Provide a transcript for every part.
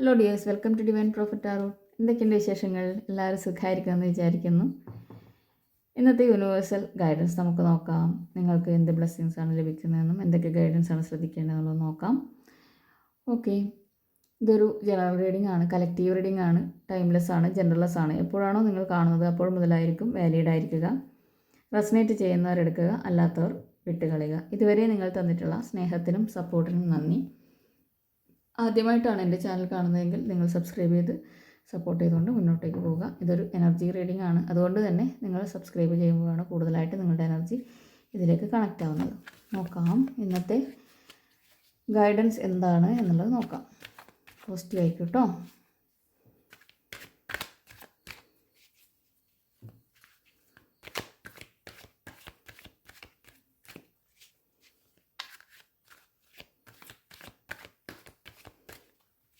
Hello dears welcome to divine prophet ആറോ എന്തൊക്കെയുണ്ട് വിശേഷങ്ങൾ? എല്ലാവരും സുഖമായിരിക്കുമെന്ന് വിചാരിക്കുന്നു. ഇന്നത്തെ യൂണിവേഴ്സൽ ഗൈഡൻസ് നമുക്ക് നോക്കാം. നിങ്ങൾക്ക് എന്ത് ബ്ലെസ്സിങ്സ് ആണ് ലഭിക്കുന്നതെന്നും എന്തൊക്കെ ഗൈഡൻസ് ആണ് ശ്രദ്ധിക്കേണ്ടതെന്നുള്ളത് നോക്കാം. ഓക്കെ ഇതൊരു ജനറൽ റീഡിംഗ് ആണ്. കലക്റ്റീവ് റീഡിംഗ് ആണ്. ടൈംലെസ് ആണ് ജനറൽലെസ് ആണ്. എപ്പോഴാണോ നിങ്ങൾ കാണുന്നത് അപ്പോൾ മുതലായിരിക്കും വാലിഡ് ആയിരിക്കുക. റെസനേറ്റ് ചെയ്യുന്നവരെടുക്കുക അല്ലാത്തവർ വിട്ടുകളയുക. ഇതുവരെ നിങ്ങൾ തന്നിട്ടുള്ള സ്നേഹത്തിനും സപ്പോർട്ടിനും നന്ദി. ആദ്യമായിട്ടാണ് എന്റെ ചാനൽ കാണുന്നതെങ്കിൽ നിങ്ങൾ സബ്സ്ക്രൈബ് ചെയ്ത് സപ്പോർട്ട് ചെയ്തുകൊണ്ട് മുന്നോട്ടേക്ക് പോവുക. ഇതൊരു എനർജി റീഡിംഗ് ആണ്. അതുകൊണ്ട് തന്നെ നിങ്ങൾ സബ്സ്ക്രൈബ് ചെയ്യുമ്പോഴാണ് കൂടുതലായിട്ട് നിങ്ങളുടെ എനർജി ഇതിലേക്ക് കണക്റ്റ് ആവുന്നത്. നോക്കാം ഇന്നത്തെ ഗൈഡൻസ് എന്താണ് എന്നുള്ളത് നോക്കാം. പോസിറ്റീവ് ആയിരിക്കും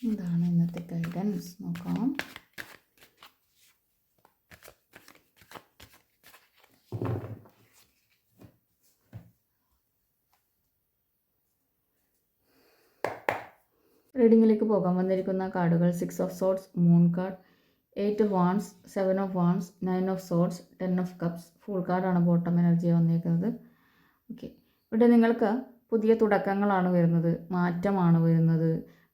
എന്താണ് ഇന്നത്തെ ഗൈഡൻസ് നോക്കാം. റീഡിങ്ങിലേക്ക് പോകാൻ വന്നിരിക്കുന്ന കാർഡുകൾ six of swords moon card eight of wands seven of wands nine of swords ten of cups full കാർഡാണ് ബോട്ടം എനർജി വന്നിരിക്കുന്നത് ഓക്കെ ഇവിടെ നിങ്ങൾക്ക് പുതിയ തുടക്കങ്ങളാണ് വരുന്നത്. മാറ്റമാണ് വരുന്നത്.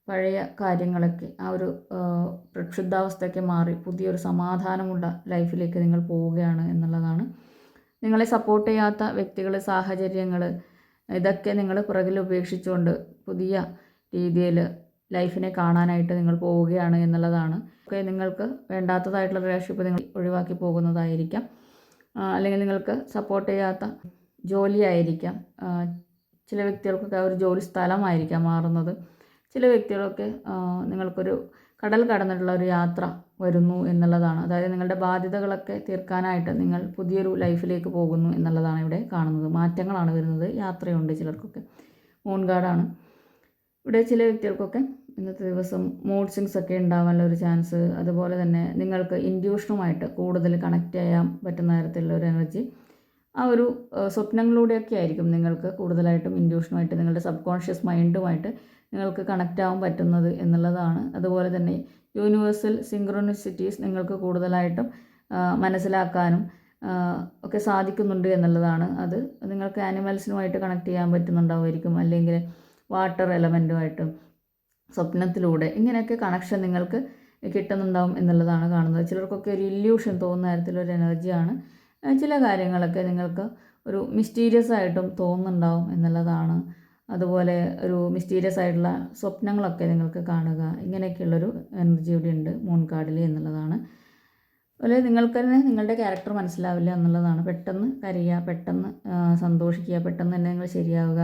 പഴയ കാര്യങ്ങളൊക്കെ ആ ഒരു പ്രക്ഷുബ്ധാവസ്ഥയൊക്കെ മാറി പുതിയൊരു സമാധാനമുള്ള ലൈഫിലേക്ക് നിങ്ങൾ പോവുകയാണ് എന്നുള്ളതാണ്. നിങ്ങളെ സപ്പോർട്ട് ചെയ്യാത്ത വ്യക്തികൾ സാഹചര്യങ്ങൾ ഇതൊക്കെ നിങ്ങൾ പുറകിൽ ഉപേക്ഷിച്ചുകൊണ്ട് പുതിയ രീതിയിൽ ലൈഫിനെ കാണാനായിട്ട് നിങ്ങൾ പോവുകയാണ് എന്നുള്ളതാണ്. ഒക്കെ നിങ്ങൾക്ക് വേണ്ടാത്തതായിട്ടുള്ള റിലേഷൻഷിപ്പ് നിങ്ങൾ ഒഴിവാക്കി പോകുന്നതായിരിക്കാം. അല്ലെങ്കിൽ നിങ്ങൾക്ക് സപ്പോർട്ട് ചെയ്യാത്ത ജോലിയായിരിക്കാം. ചില വ്യക്തികൾക്കൊക്കെ ഒരു ജോലി സ്ഥലമായിരിക്കാം മാറുന്നത്. ചില വ്യക്തികളൊക്കെ നിങ്ങൾക്കൊരു കടൽ കടന്നിട്ടുള്ള ഒരു യാത്ര വരുന്നു എന്നുള്ളതാണ്. അതായത് നിങ്ങളുടെ ബാധ്യതകളൊക്കെ തീർക്കാനായിട്ട് നിങ്ങൾ പുതിയൊരു ലൈഫിലേക്ക് പോകുന്നു എന്നുള്ളതാണ് ഇവിടെ കാണുന്നത്. മാറ്റങ്ങളാണ് വരുന്നത്. യാത്രയുണ്ട് ചിലർക്കൊക്കെ. മൂൺ ഗാർഡാണ് ഇവിടെ ചില വ്യക്തികൾക്കൊക്കെ ഇന്നത്തെ ദിവസം മൂഡ് സ്വിങ്സ് ഒക്കെ ഉണ്ടാവാനുള്ള ഒരു ചാൻസ് അതുപോലെ തന്നെ നിങ്ങൾക്ക് ഇൻഡ്യൂഷനുമായിട്ട് കൂടുതൽ കണക്റ്റ് ചെയ്യാൻ പറ്റുന്ന തരത്തിലുള്ള ഒരു എനർജി ആ ഒരു സ്വപ്നങ്ങളിലൂടെയൊക്കെ ആയിരിക്കും നിങ്ങൾക്ക് കൂടുതലായിട്ടും ഇൻഡ്യൂഷനുമായിട്ട് നിങ്ങളുടെ സബ് കോൺഷ്യസ് മൈൻഡുമായിട്ട് നിങ്ങൾക്ക് കണക്റ്റ് ആവാൻ പറ്റുന്നത് എന്നുള്ളതാണ്. അതുപോലെ തന്നെ യൂണിവേഴ്സൽ സിങ്ക്രോണിസിറ്റീസ് നിങ്ങൾക്ക് കൂടുതലായിട്ടും മനസ്സിലാക്കാനും ഒക്കെ സാധിക്കുന്നുണ്ട് എന്നുള്ളതാണ്. അത് നിങ്ങൾക്ക് ആനിമൽസിനുമായിട്ട് കണക്ട് ചെയ്യാൻ പറ്റുന്നുണ്ടാവുമായിരിക്കും. അല്ലെങ്കിൽ വാട്ടർ എലമെന്റുമായിട്ടും സ്വപ്നത്തിലൂടെ ഇങ്ങനെയൊക്കെ കണക്ഷൻ നിങ്ങൾക്ക് കിട്ടുന്നുണ്ടാവും എന്നുള്ളതാണ് കാണുന്നത്. ചിലർക്കൊക്കെ ഒരു ഇല്യൂഷൻ തോന്നുന്ന തരത്തിലൊരു എനർജിയാണ് ചില കാര്യങ്ങളൊക്കെ നിങ്ങൾക്ക് ഒരു മിസ്റ്റീരിയസ് ആയിട്ടും തോന്നുന്നുണ്ടാവും എന്നുള്ളതാണ്. അതുപോലെ ഒരു മിസ്റ്റീരിയസ് ആയിട്ടുള്ള സ്വപ്നങ്ങളൊക്കെ നിങ്ങൾക്ക് കാണുക. ഇങ്ങനെയൊക്കെയുള്ളൊരു എനർജി ഇവിടെ ഉണ്ട് മൂൺ കാർഡിൽ എന്നുള്ളതാണ്. അതുപോലെ നിങ്ങൾക്ക് തന്നെ നിങ്ങളുടെ ക്യാരക്ടർ മനസ്സിലാവില്ല എന്നുള്ളതാണ്. പെട്ടെന്ന് കരയുക പെട്ടെന്ന് സന്തോഷിക്കുക പെട്ടെന്ന് തന്നെ നിങ്ങൾ ശരിയാവുക.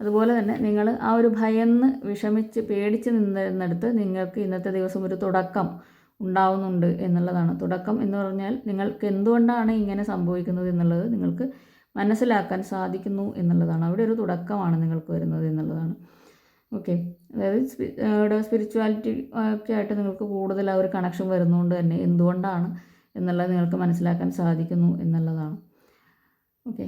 അതുപോലെ തന്നെ നിങ്ങൾ ആ ഒരു ഭയന്ന് വിഷമിച്ച് പേടിച്ച് നിന്നിരുന്നിടത്ത് നിങ്ങൾക്ക് ഇന്നത്തെ ദിവസം ഒരു തുടക്കം ഉണ്ടാവുന്നുണ്ട് എന്നുള്ളതാണ്. തുടക്കം എന്ന് പറഞ്ഞാൽ നിങ്ങൾക്ക് എന്തുകൊണ്ടാണ് ഇങ്ങനെ സംഭവിക്കുന്നത് എന്നുള്ളത് നിങ്ങൾക്ക് മനസ്സിലാക്കാൻ സാധിക്കുന്നു എന്നുള്ളതാണ്. അവിടെ ഒരു തുടക്കമാണ് നിങ്ങൾക്ക് വരുന്നത് എന്നുള്ളതാണ്. ഓക്കെ. അതായത് ഇവിടെ സ്പിരിച്വാലിറ്റി ഒക്കെ ആയിട്ട് നിങ്ങൾക്ക് കൂടുതൽ ആ ഒരു കണക്ഷൻ വരുന്നതുകൊണ്ട് തന്നെ എന്തുകൊണ്ടാണ് എന്നുള്ളത് നിങ്ങൾക്ക് മനസ്സിലാക്കാൻ സാധിക്കുന്നു എന്നുള്ളതാണ്. ഓക്കെ.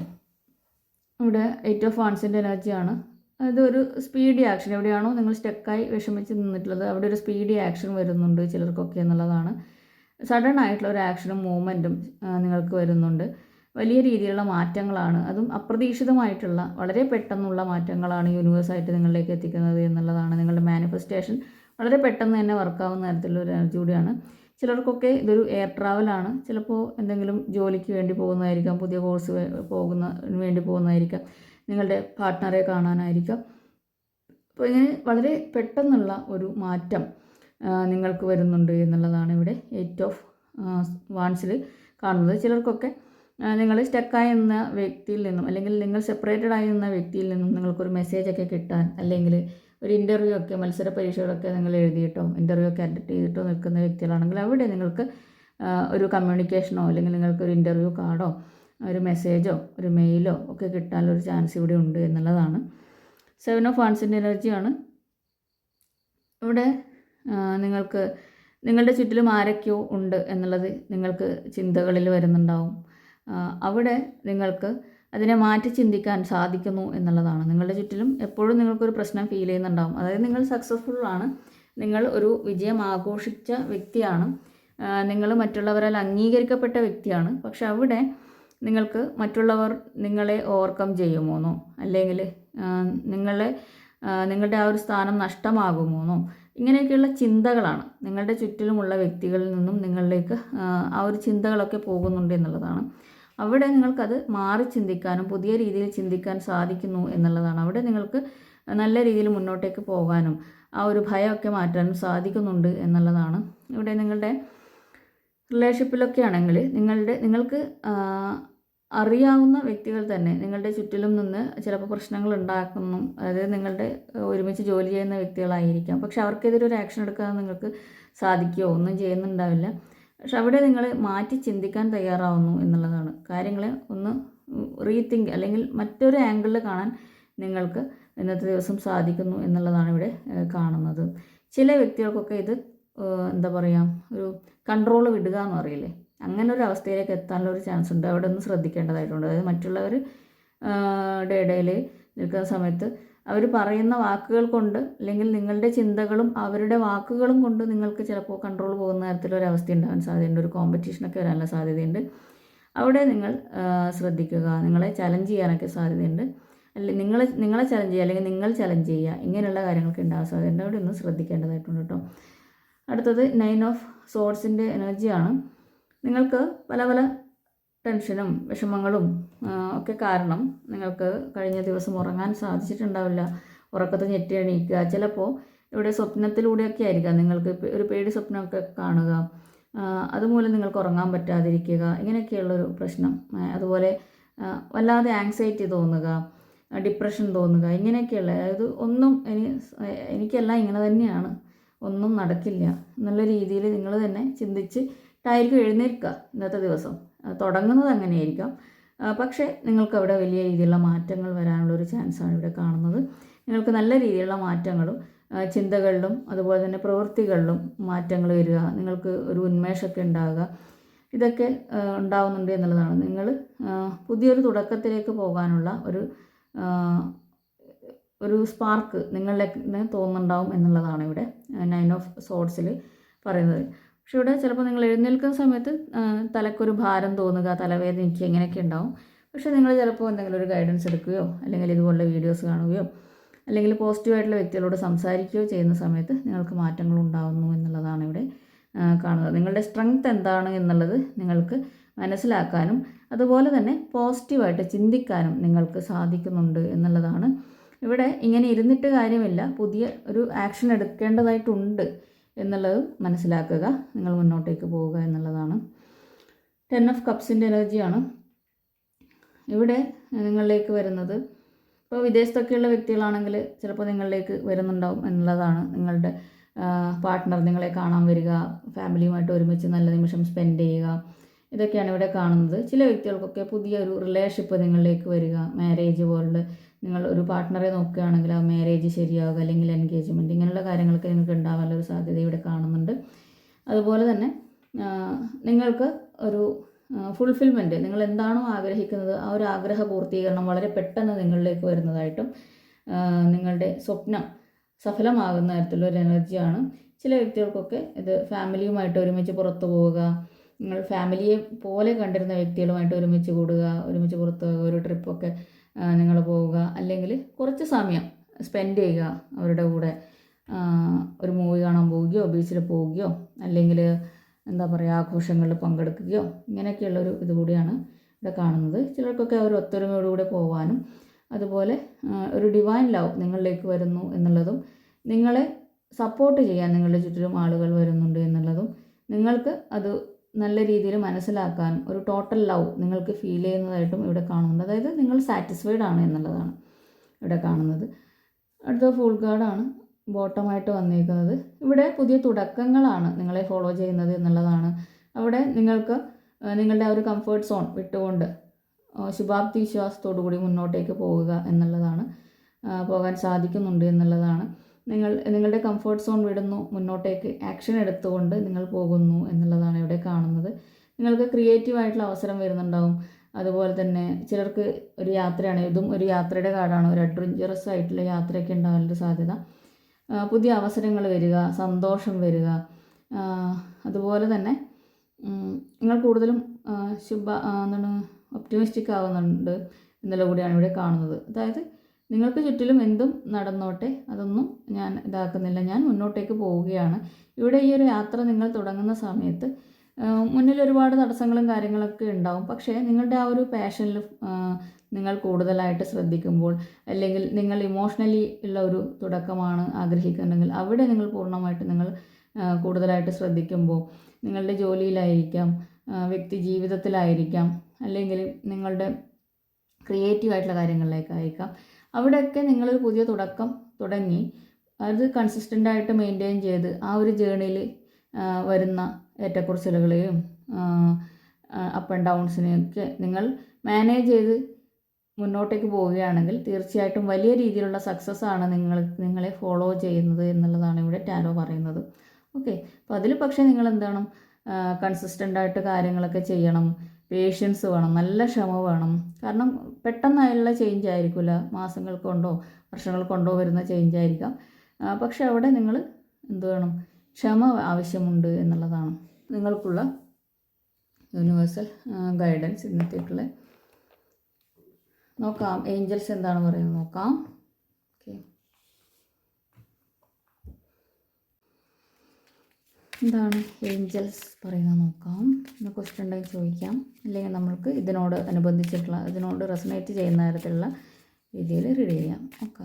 ഇവിടെ എയ്റ്റ് ഓഫ് വാൺസിന്റെ എനർജിയാണ് അതൊരു സ്പീഡി ആക്ഷൻ. എവിടെയാണോ നിങ്ങൾ സ്റ്റക്കായി വിഷമിച്ച് നിന്നിട്ടുള്ളത് അവിടെ ഒരു സ്പീഡി ആക്ഷൻ വരുന്നുണ്ട് ചിലർക്കൊക്കെ എന്നുള്ളതാണ്. സഡൻ ആയിട്ടുള്ള ഒരു ആക്ഷനും മൂവ്മെന്റും നിങ്ങൾക്ക് വരുന്നുണ്ട്. വലിയ രീതിയിലുള്ള മാറ്റങ്ങളാണ്. അതും അപ്രതീക്ഷിതമായിട്ടുള്ള വളരെ പെട്ടെന്നുള്ള മാറ്റങ്ങളാണ് യൂണിവേഴ്സായിട്ട് നിങ്ങളിലേക്ക് എത്തിക്കുന്നത് എന്നുള്ളതാണ് നിങ്ങളുടെ മാനിഫെസ്റ്റേഷൻ. വളരെ പെട്ടെന്ന് തന്നെ വർക്കാവുന്ന തരത്തിലുള്ള ഒരു എനർജി കൂടിയാണ്. ചിലർക്കൊക്കെ ഇതൊരു എയർ ട്രാവലാണ്. ചിലപ്പോൾ എന്തെങ്കിലും ജോലിക്ക് വേണ്ടി പോകുന്നതായിരിക്കാം പുതിയ കോഴ്സ് പോകുന്ന വേണ്ടി പോകുന്നതായിരിക്കാം. നിങ്ങളുടെ പാർട്ട്ണറെ കാണാനായിരിക്കാം. അപ്പോൾ ഇങ്ങനെ വളരെ പെട്ടെന്നുള്ള ഒരു മാറ്റം നിങ്ങൾക്ക് വരുന്നുണ്ട് എന്നുള്ളതാണ് ഇവിടെ എയ്റ്റ് ഓഫ് വാൺസിൽ കാണുന്നത്. ചിലർക്കൊക്കെ നിങ്ങൾ സ്റ്റക്കായി നിന്ന വ്യക്തിയിൽ നിന്നും അല്ലെങ്കിൽ നിങ്ങൾ സെപ്പറേറ്റഡ് ആയി നിന്ന വ്യക്തിയിൽ നിന്നും നിങ്ങൾക്കൊരു മെസ്സേജൊക്കെ കിട്ടാൻ അല്ലെങ്കിൽ ഒരു ഇന്റർവ്യൂ ഒക്കെ മത്സര പരീക്ഷകളൊക്കെ നിങ്ങൾ എഴുതിയിട്ടോ ഇന്റർവ്യൂ ഒക്കെ അറ്റൻഡ് ചെയ്തിട്ടോ നിൽക്കുന്ന വ്യക്തികളാണെങ്കിൽ അവിടെ നിങ്ങൾക്ക് ഒരു കമ്മ്യൂണിക്കേഷനോ അല്ലെങ്കിൽ നിങ്ങൾക്ക് ഒരു ഇന്റർവ്യൂ കാർഡോ ഒരു മെസ്സേജോ ഒരു മെയിലോ ഒക്കെ കിട്ടാനൊരു ചാൻസ് ഇവിടെ ഉണ്ട് എന്നുള്ളതാണ്. സെവൻ ഓഫ് വാൺസിന്റെ എനർജിയാണ് ഇവിടെ നിങ്ങൾക്ക് നിങ്ങളുടെ ചുറ്റിലും ആരൊക്കെയോ ഉണ്ട് എന്നുള്ളത് നിങ്ങൾക്ക് ചിന്തകളിൽ വരുന്നുണ്ടാവും. അവിടെ നിങ്ങൾക്ക് അതിനെ മാറ്റി ചിന്തിക്കാൻ സാധിക്കുന്നു എന്നുള്ളതാണ്. നിങ്ങളുടെ ചുറ്റിലും എപ്പോഴും നിങ്ങൾക്കൊരു പ്രശ്നം ഫീൽ ചെയ്യുന്നുണ്ടാവും. അതായത് നിങ്ങൾ സക്സസ്ഫുൾ ആണ്. നിങ്ങൾ ഒരു വിജയം ആഘോഷിച്ച വ്യക്തിയാണ്. നിങ്ങൾ മറ്റുള്ളവരാൽ അംഗീകരിക്കപ്പെട്ട വ്യക്തിയാണ്. പക്ഷെ അവിടെ നിങ്ങൾക്ക് മറ്റുള്ളവർ നിങ്ങളെ ഓവർകം ചെയ്യുമോന്നോ? അല്ലെങ്കിൽ നിങ്ങളെ നിങ്ങളുടെ ആ ഒരു സ്ഥാനം നഷ്ടമാകുമോന്നോ? ഇങ്ങനെയൊക്കെയുള്ള ചിന്തകളാണ് നിങ്ങളുടെ ചുറ്റിലുമുള്ള വ്യക്തികളിൽ നിന്നും നിങ്ങളിലേക്ക് ആ ഒരു ചിന്തകളൊക്കെ പോകുന്നുണ്ട് എന്നുള്ളതാണ്. അവിടെ നിങ്ങൾക്കത് മാറി ചിന്തിക്കാനും പുതിയ രീതിയിൽ ചിന്തിക്കാൻ സാധിക്കുന്നു എന്നുള്ളതാണ്. അവിടെ നിങ്ങൾക്ക് നല്ല രീതിയിൽ മുന്നോട്ടേക്ക് പോകാനും ആ ഒരു ഭയമൊക്കെ മാറ്റാനും സാധിക്കുന്നുണ്ട് എന്നുള്ളതാണ്. ഇവിടെ നിങ്ങളുടെ റിലേഷൻഷിപ്പിലൊക്കെ ആണെങ്കിൽ നിങ്ങളുടെ നിങ്ങൾക്ക് അറിയാവുന്ന വ്യക്തികൾ തന്നെ നിങ്ങളുടെ ചുറ്റിലും നിന്ന് ചിലപ്പോൾ പ്രശ്നങ്ങൾ ഉണ്ടാക്കുന്നു അതായത് നിങ്ങളുടെ ഒരുമിച്ച് ജോലി ചെയ്യുന്ന വ്യക്തികളായിരിക്കാം. പക്ഷെ അവർക്കെതിരെ ഒരു ആക്ഷൻ എടുക്കാൻ നിങ്ങൾക്ക് സാധിക്കുമോ ഒന്നും ചെയ്യുന്നുണ്ടാവില്ല. പക്ഷെ അവിടെ നിങ്ങൾ മാറ്റി ചിന്തിക്കാൻ തയ്യാറാവുന്നു എന്നുള്ളതാണ്. കാര്യങ്ങളെ ഒന്ന് റീതിങ്ക് അല്ലെങ്കിൽ മറ്റൊരു ആംഗിളിൽ കാണാൻ നിങ്ങൾക്ക് ഇന്നത്തെ ദിവസം സാധിക്കുന്നു എന്നുള്ളതാണ് ഇവിടെ കാണുന്നത്. ചില വ്യക്തികൾക്കൊക്കെ ഇത് എന്താ പറയുക ഒരു കൺട്രോൾ വിടുക എന്ന് പറയില്ലേ? അങ്ങനെ ഒരു അവസ്ഥയിലേക്ക് എത്താനുള്ള ഒരു ചാൻസ് ഉണ്ട്. അവിടെ ഒന്ന് ശ്രദ്ധിക്കേണ്ടതായിട്ടുണ്ട്. അതായത് മറ്റുള്ളവർ ഇടയിൽ നിൽക്കുന്ന സമയത്ത് അവർ പറയുന്ന വാക്കുകൾ കൊണ്ട് അല്ലെങ്കിൽ നിങ്ങളുടെ ചിന്തകളും അവരുടെ വാക്കുകളും കൊണ്ട് നിങ്ങൾക്ക് ചിലപ്പോൾ കൺട്രോൾ പോകുന്ന തരത്തിലൊരു അവസ്ഥ ഉണ്ടാകാൻ സാധ്യതയുണ്ട്. ഒരു കോമ്പറ്റീഷനൊക്കെ വരാനുള്ള സാധ്യതയുണ്ട്. അവിടെ നിങ്ങൾ ശ്രദ്ധിക്കുക. നിങ്ങളെ ചലഞ്ച് ചെയ്യാനൊക്കെ സാധ്യതയുണ്ട്. അല്ലെങ്കിൽ നിങ്ങൾ നിങ്ങളെ ചലഞ്ച് ചെയ്യുക അല്ലെങ്കിൽ നിങ്ങൾ ചലഞ്ച് ചെയ്യുക. ഇങ്ങനെയുള്ള കാര്യങ്ങളൊക്കെ ഉണ്ടാകാൻ സാധ്യതയുണ്ട്. അവിടെ ഒന്ന് ശ്രദ്ധിക്കേണ്ടതായിട്ടുണ്ട് കേട്ടോ. അടുത്തത് നയൻ ഓഫ് സോഡ്സിന്റെ എനർജിയാണ് നിങ്ങൾക്ക് പല പല ടെൻഷനും വിഷമങ്ങളും ഒക്കെ കാരണം നിങ്ങൾക്ക് കഴിഞ്ഞ ദിവസം ഉറങ്ങാൻ സാധിച്ചിട്ടുണ്ടാവില്ല. ഉറക്കത്ത് ഞെട്ടി എണീക്കുക. ചിലപ്പോൾ ഇവിടെ സ്വപ്നത്തിലൂടെയൊക്കെ ആയിരിക്കാം. നിങ്ങൾക്ക് ഒരു പേടി സ്വപ്നമൊക്കെ കാണുക. അതുമൂലം നിങ്ങൾക്ക് ഉറങ്ങാൻ പറ്റാതിരിക്കുക. ഇങ്ങനെയൊക്കെയുള്ളൊരു പ്രശ്നം. അതുപോലെ വല്ലാതെ ആങ്സൈറ്റി തോന്നുക ഡിപ്രഷൻ തോന്നുക ഇങ്ങനെയൊക്കെയുള്ള അതായത് ഒന്നും എനി എനിക്കെല്ലാം ഇങ്ങനെ തന്നെയാണ്. ഒന്നും നടക്കില്ല. എന്നുള്ള രീതിയിൽ നിങ്ങൾ തന്നെ ചിന്തിച്ച് ചിന്തിച്ചിട്ടായിരിക്കും എഴുന്നേൽക്കുക ഇന്നത്തെ ദിവസം. തുടങ്ങുന്നത് അങ്ങനെയായിരിക്കാം. പക്ഷേ നിങ്ങൾക്ക് അവിടെ വലിയ രീതിയിലുള്ള മാറ്റങ്ങൾ വരാനുള്ള ഒരു ചാൻസാണ് ഇവിടെ കാണുന്നത്. നിങ്ങൾക്ക് നല്ല രീതിയിലുള്ള മാറ്റങ്ങളും ചിന്തകളിലും അതുപോലെ തന്നെ പ്രവൃത്തികളിലും മാറ്റങ്ങൾ വരിക നിങ്ങൾക്ക് ഒരു ഉന്മേഷമൊക്കെ ഉണ്ടാകുക ഇതൊക്കെ ഉണ്ടാവുന്നുണ്ട് എന്നുള്ളതാണ്. നിങ്ങൾ പുതിയൊരു തുടക്കത്തിലേക്ക് പോകാനുള്ള ഒരു ഒരു സ്പാർക്ക് നിങ്ങളിലേക്ക് തോന്നുന്നുണ്ടാവും എന്നുള്ളതാണ് ഇവിടെ നയൻ ഓഫ് സോഡ്സിൽ പറയുന്നത്. പക്ഷെ ഇവിടെ ചിലപ്പോൾ നിങ്ങൾ എഴുന്നേൽക്കുന്ന സമയത്ത് തലക്കൊരു ഭാരം തോന്നുക തലവേദന എനിക്ക് എങ്ങനെയൊക്കെ ഉണ്ടാവും. പക്ഷേ നിങ്ങൾ ചിലപ്പോൾ എന്തെങ്കിലും ഒരു ഗൈഡൻസ് എടുക്കുകയോ അല്ലെങ്കിൽ ഇതുപോലുള്ള വീഡിയോസ് കാണുകയോ അല്ലെങ്കിൽ പോസിറ്റീവായിട്ടുള്ള വ്യക്തികളോട് സംസാരിക്കുകയോ ചെയ്യുന്ന സമയത്ത് നിങ്ങൾക്ക് മാറ്റങ്ങൾ ഉണ്ടാകുന്നു എന്നുള്ളതാണ് ഇവിടെ കാണുന്നത്. നിങ്ങളുടെ സ്ട്രെങ്ത് എന്താണ് എന്നുള്ളത് നിങ്ങൾക്ക് മനസ്സിലാക്കാനും അതുപോലെ തന്നെ പോസിറ്റീവായിട്ട് ചിന്തിക്കാനും നിങ്ങൾക്ക് സാധിക്കുന്നുണ്ട് എന്നുള്ളതാണ് ഇവിടെ ഇങ്ങനെ ഇരുന്നിട്ട് കാര്യമില്ല. പുതിയ ഒരു ആക്ഷൻ എടുക്കേണ്ടതായിട്ടുണ്ട് എന്നുള്ളത് മനസ്സിലാക്കുക. നിങ്ങൾ മുന്നോട്ടേക്ക് പോവുക എന്നുള്ളതാണ്. ടെൻ ഓഫ് കപ്സിന്റെ എനർജിയാണ്. ഇവിടെ നിങ്ങളിലേക്ക് വരുന്നത്. ഇപ്പോൾ വിദേശത്തൊക്കെയുള്ള വ്യക്തികളാണെങ്കിൽ ചിലപ്പോൾ നിങ്ങളിലേക്ക് വരുന്നുണ്ടാവും എന്നുള്ളതാണ് നിങ്ങളുടെ പാർട്ട്ണർ നിങ്ങളെ കാണാൻ വരിക ഫാമിലിയുമായിട്ട് ഒരുമിച്ച് നല്ല നിമിഷം സ്പെൻഡ് ചെയ്യുക. ഇതൊക്കെയാണ് ഇവിടെ കാണുന്നത്. ചില വ്യക്തികൾക്കൊക്കെ പുതിയൊരു റിലേഷൻഷിപ്പ് നിങ്ങളിലേക്ക് വരിക. മാരേജ് പോലുള്ള നിങ്ങൾ ഒരു പാർട്ട്ണറെ നോക്കുകയാണെങ്കിൽ ആ മാരേജ് ശരിയാവുക അല്ലെങ്കിൽ എൻഗേജ്മെന്റ് ഇങ്ങനെയുള്ള കാര്യങ്ങളൊക്കെ നിങ്ങൾക്ക് ഉണ്ടാവാനുള്ള ഒരു സാധ്യത ഇവിടെ കാണുന്നുണ്ട്. അതുപോലെ തന്നെ നിങ്ങൾക്ക് ഒരു ഫുൾഫിൽമെന്റ് നിങ്ങൾ എന്താണോ ആഗ്രഹിക്കുന്നത് ആ ഒരു ആഗ്രഹ പൂർത്തീകരണം വളരെ പെട്ടെന്ന് നിങ്ങളിലേക്ക് വരുന്നതായിട്ടും നിങ്ങളുടെ സ്വപ്നം സഫലമാകുന്ന തരത്തിലുള്ള ഒരു എനർജിയാണ് ചില വ്യക്തികൾക്കൊക്കെ ഇത് ഫാമിലിയുമായിട്ട് ഒരുമിച്ച് പുറത്തു പോവുക നിങ്ങൾ ഫാമിലിയെ പോലെ കണ്ടിരുന്ന വ്യക്തികളുമായിട്ട് ഒരുമിച്ച് കൂടുക ഒരുമിച്ച് പുറത്തു പോവുക ഒരു ട്രിപ്പൊക്കെ നിങ്ങൾ പോവുക. അല്ലെങ്കിൽ കുറച്ച് സമയം സ്പെൻഡ് ചെയ്യുക. അവരുടെ കൂടെ ഒരു മൂവി കാണാൻ പോവുകയോ ബീച്ചിൽ പോവുകയോ അല്ലെങ്കിൽ എന്താ പറയുക ആഘോഷങ്ങളിൽ പങ്കെടുക്കുകയോ ഇങ്ങനെയൊക്കെയുള്ളൊരു ഇത് കൂടിയാണ് ഇവിടെ കാണുന്നത്. ചിലർക്കൊക്കെ അവർ ഒത്തൊരുമയോടുകൂടെ പോകാനും അതുപോലെ ഒരു ഡിവൈൻ ലവ് നിങ്ങളിലേക്ക് വരുന്നു എന്നുള്ളതും നിങ്ങളെ സപ്പോർട്ട് ചെയ്യാൻ നിങ്ങളുടെ ചുറ്റിലും ആളുകൾ വരുന്നുണ്ട് എന്നുള്ളതും നിങ്ങൾക്ക് അത് നല്ല രീതിയിൽ മനസ്സിലാക്കാനും ഒരു ടോട്ടൽ ലവ് നിങ്ങൾക്ക് ഫീൽ ചെയ്യുന്നതായിട്ടും ഇവിടെ കാണുന്നുണ്ട്. അതായത് നിങ്ങൾ സാറ്റിസ്ഫൈഡ് ആണ് എന്നുള്ളതാണ് ഇവിടെ കാണുന്നത്. അടുത്ത ഫുൾ ഗാർഡാണ് ബോട്ടമായിട്ട് വന്നിരിക്കുന്നത് ഇവിടെ പുതിയ തുടക്കങ്ങളാണ് നിങ്ങളെ ഫോളോ ചെയ്യുന്നത് എന്നുള്ളതാണ്. അവിടെ നിങ്ങൾക്ക് നിങ്ങളുടെ ആ ഒരു കംഫേർട്ട് സോൺ വിട്ടുകൊണ്ട് ശുഭാപ്തി വിശ്വാസത്തോടു കൂടി മുന്നോട്ടേക്ക് പോവുക എന്നുള്ളതാണ് പോകാൻ സാധിക്കുന്നുണ്ട് എന്നുള്ളതാണ്. നിങ്ങൾ നിങ്ങളുടെ കംഫർട്ട് സോൺ വിടുന്നു മുന്നോട്ടേക്ക് ആക്ഷൻ എടുത്തുകൊണ്ട് നിങ്ങൾ പോകുന്നു എന്നുള്ളതാണ് ഇവിടെ കാണുന്നത്. നിങ്ങൾക്ക് ക്രിയേറ്റീവായിട്ടുള്ള അവസരം വരുന്നുണ്ടാവും. അതുപോലെ തന്നെ ചിലർക്ക് ഒരു യാത്രയാണ് ഇതും ഒരു യാത്രയുടെ കാർഡാണ് ഒരു അഡ്വഞ്ചറസ് ആയിട്ടുള്ള യാത്രയൊക്കെ ഉണ്ടാകാനുള്ള സാധ്യത. പുതിയ അവസരങ്ങൾ വരിക സന്തോഷം വരിക. അതുപോലെ തന്നെ നിങ്ങൾ കൂടുതലും ശുഭ എന്താണ് ഒപ്റ്റിമിസ്റ്റിക് ആവുന്നുണ്ട് എന്നുള്ള കൂടിയാണ് ഇവിടെ കാണുന്നത്. അതായത് നിങ്ങൾക്ക് ചുറ്റിലും എന്തും നടന്നോട്ടെ? അതൊന്നും ഞാൻ ഇതാക്കുന്നില്ല. ഞാൻ മുന്നോട്ടേക്ക് പോവുകയാണ്. ഇവിടെ ഈ ഒരു യാത്ര നിങ്ങൾ തുടങ്ങുന്ന സമയത്ത് മുന്നിൽ ഒരുപാട് തടസ്സങ്ങളും കാര്യങ്ങളൊക്കെ ഉണ്ടാവും. പക്ഷേ നിങ്ങളുടെ ആ ഒരു പാഷനിൽ നിങ്ങൾ കൂടുതലായിട്ട് ശ്രദ്ധിക്കുമ്പോൾ അല്ലെങ്കിൽ നിങ്ങൾ ഇമോഷണലി ഉള്ള ഒരു തുടക്കമാണ് ആഗ്രഹിക്കുന്നുണ്ടെങ്കിൽ അവിടെ നിങ്ങൾ പൂർണമായിട്ട് നിങ്ങൾ കൂടുതലായിട്ട് ശ്രദ്ധിക്കുമ്പോൾ നിങ്ങളുടെ ജോലിയിലായിരിക്കാം വ്യക്തി ജീവിതത്തിലായിരിക്കാം അല്ലെങ്കിൽ നിങ്ങളുടെ ക്രിയേറ്റീവ് ആയിട്ടുള്ള കാര്യങ്ങളിലേക്കായിരിക്കാം അവിടെയൊക്കെ നിങ്ങളൊരു പുതിയ തുടക്കം തുടങ്ങി. അത് കൺസിസ്റ്റന്റ് ആയിട്ട് മെയിന്റെയിൻ ചെയ്ത് ആ ഒരു ജേണിയിൽ വരുന്ന ഏറ്റക്കുറച്ചിലുകളെയും അപ്പ് ആൻഡ് ഡൗൺസിനെയൊക്കെ നിങ്ങൾ മാനേജ് ചെയ്ത് മുന്നോട്ടേക്ക് പോവുകയാണെങ്കിൽ തീർച്ചയായിട്ടും വലിയ രീതിയിലുള്ള സക്സസ് ആണ് നിങ്ങൾ നിങ്ങളെ ഫോളോ ചെയ്യുന്നത് എന്നുള്ളതാണ് ഇവിടെ ടാരോ പറയുന്നത്. ഓക്കെ അപ്പോൾ അതിൽ പക്ഷേ നിങ്ങൾ എന്താണ് കൺസിസ്റ്റന്റ് ആയിട്ട് കാര്യങ്ങളൊക്കെ ചെയ്യണം. പേഷ്യൻസ് വേണം നല്ല ക്ഷമ വേണം. കാരണം പെട്ടെന്നായുള്ള ചേഞ്ച് ആയിരിക്കില്ല മാസങ്ങൾ കൊണ്ടോ വർഷങ്ങൾ കൊണ്ടോ വരുന്ന ചേഞ്ച് ആയിരിക്കാം. പക്ഷെ അവിടെ നിങ്ങൾ എന്ത് വേണം? ക്ഷമ ആവശ്യമുണ്ട് എന്നുള്ളതാണ്. നിങ്ങൾക്കുള്ള യൂണിവേഴ്സൽ ഗൈഡൻസ് ഇന്നത്തേക്കുള്ള നോക്കാം ഏഞ്ചൽസ് എന്താണ് പറയുന്നത് നോക്കാം ഓക്കെ എന്താണ് ഏഞ്ചൽസ് പറയുന്നത് നോക്കാം. എന്ന ക്വസ്റ്റ്യൻ ഉണ്ടെങ്കിൽ ചോദിക്കാം. അല്ലെങ്കിൽ നമ്മൾക്ക് ഇതിനോട് അനുബന്ധിച്ചിട്ടുള്ള ഇതിനോട് റെസനേറ്റ് ചെയ്യുന്ന തരത്തിലുള്ള രീതിയിൽ റീഡ് ചെയ്യാം. ഓക്കെ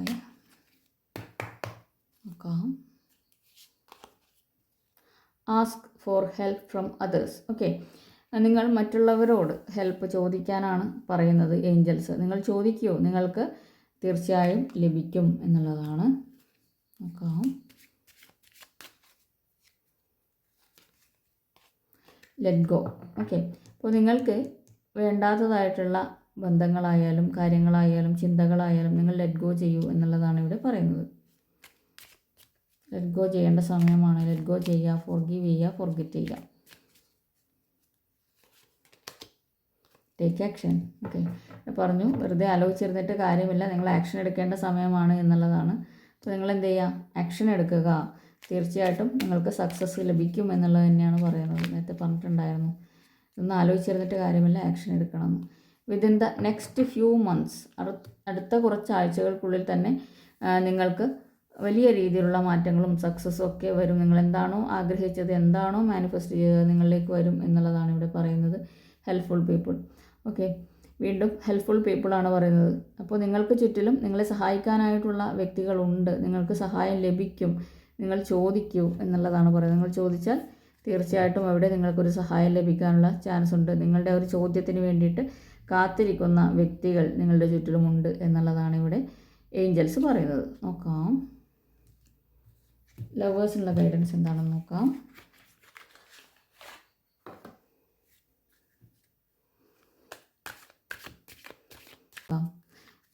നോക്കാം. Ask for help from others okay നിങ്ങൾ മറ്റുള്ളവരോട് ഹെൽപ്പ് ചോദിക്കാനാണ് പറയുന്നത് ഏഞ്ചൽസ്. നിങ്ങൾ ചോദിക്കുമോ നിങ്ങൾക്ക് തീർച്ചയായും ലഭിക്കും എന്നുള്ളതാണ്. നോക്കാം. ലെറ്റ് ഗോ ഓക്കെ അപ്പോൾ നിങ്ങൾക്ക് വേണ്ടാത്തതായിട്ടുള്ള ബന്ധങ്ങളായാലും കാര്യങ്ങളായാലും ചിന്തകളായാലും നിങ്ങൾ ലെറ്റ് ഗോ ചെയ്യൂ എന്നുള്ളതാണ് ഇവിടെ പറയുന്നത്. ലെറ്റ് ഗോ ചെയ്യേണ്ട സമയമാണ്. ലെറ്റ് ഗോ ചെയ്യുക ഫോർഗീവ് ചെയ്യുക ഫോർഗെറ്റ് ചെയ്യുക. ടേക്ക് ആക്ഷൻ ഓക്കെ പറഞ്ഞു വെറുതെ ആലോചിച്ചിരുന്നിട്ട് കാര്യമില്ല. നിങ്ങൾ ആക്ഷൻ എടുക്കേണ്ട സമയമാണ് എന്നുള്ളതാണ്. അപ്പോൾ നിങ്ങൾ എന്ത് ചെയ്യുക? ആക്ഷൻ എടുക്കുക. തീർച്ചയായിട്ടും നിങ്ങൾക്ക് സക്സസ് ലഭിക്കും എന്നുള്ളത് തന്നെയാണ് പറയുന്നത്. നേരത്തെ പറഞ്ഞിട്ടുണ്ടായിരുന്നു. ഇതൊന്നും ആലോചിച്ചിരുന്നിട്ട് കാര്യമില്ല ആക്ഷൻ എടുക്കണം within the next few months അടുത്ത കുറച്ച് ആഴ്ചകൾക്കുള്ളിൽ തന്നെ നിങ്ങൾക്ക് വലിയ രീതിയിലുള്ള മാറ്റങ്ങളും സക്സസ്സും ഒക്കെ വരും. നിങ്ങൾ എന്താണോ ആഗ്രഹിച്ചത് എന്താണോ മാനിഫെസ്റ്റ് ചെയ്തത് നിങ്ങളിലേക്ക് വരും എന്നുള്ളതാണ് ഇവിടെ പറയുന്നത് ഹെൽപ്ഫുൾ പീപ്പിൾ ഓക്കെ വീണ്ടും ഹെൽപ്ഫുൾ പീപ്പിളാണ് പറയുന്നത്. അപ്പോൾ നിങ്ങൾക്ക് ചുറ്റിലും നിങ്ങളെ സഹായിക്കാനായിട്ടുള്ള വ്യക്തികളുണ്ട്. നിങ്ങൾക്ക് സഹായം ലഭിക്കും. നിങ്ങൾ ചോദിക്കൂ എന്നുള്ളതാണ് പറയുന്നത്. നിങ്ങൾ ചോദിച്ചാൽ തീർച്ചയായിട്ടും അവിടെ നിങ്ങൾക്കൊരു സഹായം ലഭിക്കാനുള്ള ചാൻസ് ഉണ്ട്. നിങ്ങളുടെ ഒരു ചോദ്യത്തിന് വേണ്ടിയിട്ട് കാത്തിരിക്കുന്ന വ്യക്തികൾ നിങ്ങളുടെ ചുറ്റിലുമുണ്ട് എന്നുള്ളതാണ് ഇവിടെ ഏഞ്ചൽസ് പറയുന്നത്. നോക്കാം. ലവേഴ്സിനുള്ള ഗൈഡൻസ് എന്താണെന്ന് നോക്കാം.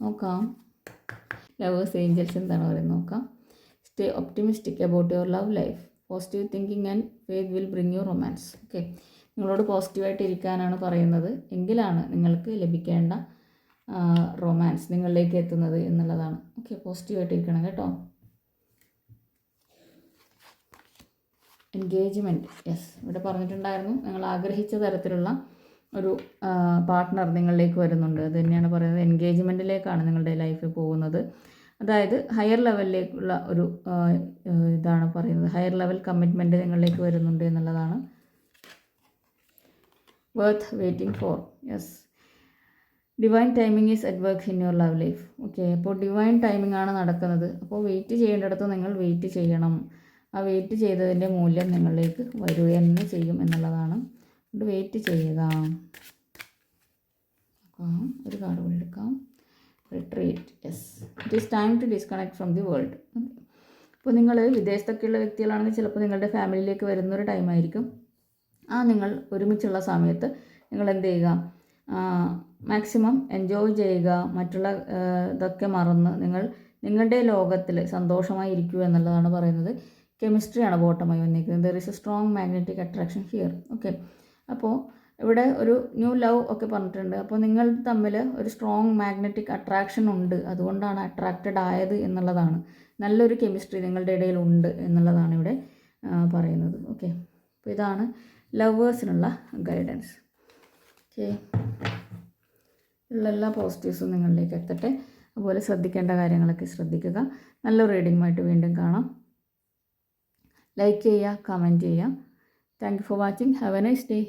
നോക്കാം. ലവേഴ്സ് ഏഞ്ചൽസ് എന്താണ് പറയുന്നത് നോക്കാം. Stay optimistic about your love life positive thinking and faith will bring you romance okay നിങ്ങളോട് പോസിറ്റീവായിട്ട് ഇരിക്കാനാണ് പറയുന്നത്. എങ്കിലാണ് നിങ്ങൾക്ക് ലഭിക്കേണ്ട റൊമാൻസ് നിങ്ങളിലേക്ക് എത്തുന്നത് എന്നുള്ളതാണ്. ഓക്കെ പോസിറ്റീവായിട്ട് ഇരിക്കണം കേട്ടോ. എൻഗേജ്മെന്റ് യെസ് ഇവിടെ പറഞ്ഞിട്ടുണ്ടായിരുന്നു. നിങ്ങൾ ആഗ്രഹിച്ച തരത്തിലുള്ള ഒരു പാർട്ട്ണർ നിങ്ങളിലേക്ക് വരുന്നുണ്ട്. അത് തന്നെയാണ് പറയുന്നത്. എൻഗേജ്മെന്റിലേക്കാണ് നിങ്ങളുടെ ലൈഫ് പോകുന്നത്. അതായത് ഹയർ ലെവലിലേക്കുള്ള ഒരു ഇതാണ് പറയുന്നത്. ഹയർ ലെവൽ കമ്മിറ്റ്മെന്റ് നിങ്ങളിലേക്ക് വരുന്നുണ്ട് എന്നുള്ളതാണ്. Worth waiting for yes divine timing is at work in your love life okay അപ്പോൾ ഡിവൈൻ ടൈമിംഗ് ആണ് നടക്കുന്നത്. അപ്പോൾ വെയിറ്റ് ചെയ്യേണ്ടിടത്ത് നിങ്ങൾ വെയിറ്റ് ചെയ്യണം. ആ വെയിറ്റ് ചെയ്തതിന്റെ മൂല്യം നിങ്ങളിലേക്ക് വരുക തന്നെ ചെയ്യും എന്നുള്ളതാണ്. അതുകൊണ്ട് വെയിറ്റ് ചെയ്യുക. ഒരു കാർഡ് എടുക്കാം. Retreat yes it is time to disconnect from the world ഇപ്പോൾ നിങ്ങൾ വിദേശത്തൊക്കെയുള്ള വ്യക്തികളാണെങ്കിൽ ചിലപ്പോൾ നിങ്ങളുടെ ഫാമിലിയിലേക്ക് വരുന്നൊരു ടൈമായിരിക്കും ആ നിങ്ങൾ ഒരുമിച്ചുള്ള സമയത്ത് നിങ്ങൾ എന്ത് ചെയ്യുക മാക്സിമം എൻജോയ് ചെയ്യുക. മറ്റുള്ള ഇതൊക്കെ മറന്ന് നിങ്ങൾ നിങ്ങളുടെ ലോകത്തിൽ സന്തോഷമായി ഇരിക്കൂ എന്നുള്ളതാണ് പറയുന്നത്. കെമിസ്ട്രിയാണ് ബോട്ടമായി വന്നിരിക്കുന്നത്. There is a strong magnetic attraction here okay അപ്പോൾ ഇവിടെ ഒരു ന്യൂ ലവ് ഒക്കെ പറഞ്ഞിട്ടുണ്ട്. അപ്പോൾ നിങ്ങൾ തമ്മിൽ ഒരു സ്ട്രോങ് മാഗ്നറ്റിക് അട്രാക്ഷൻ ഉണ്ട്. അതുകൊണ്ടാണ് അട്രാക്റ്റഡ് ആയത് എന്നുള്ളതാണ്. നല്ലൊരു കെമിസ്ട്രി നിങ്ങളുടെ ഇടയിൽ ഉണ്ട് എന്നുള്ളതാണ് ഇവിടെ പറയുന്നത്. ഓക്കെ അപ്പോൾ ഇതാണ് ലവേഴ്സിനുള്ള ഗൈഡൻസ് ഓക്കെ ഉള്ള എല്ലാ പോസിറ്റീവ്സും നിങ്ങളിലേക്ക് എത്തട്ടെ. അതുപോലെ ശ്രദ്ധിക്കേണ്ട കാര്യങ്ങളൊക്കെ ശ്രദ്ധിക്കുക. നല്ല റീഡിങ്ങുമായിട്ട് വീണ്ടും കാണാം. ലൈക്ക് ചെയ്യുക കമന്റ് ചെയ്യുക. Thank you for watching have a nice day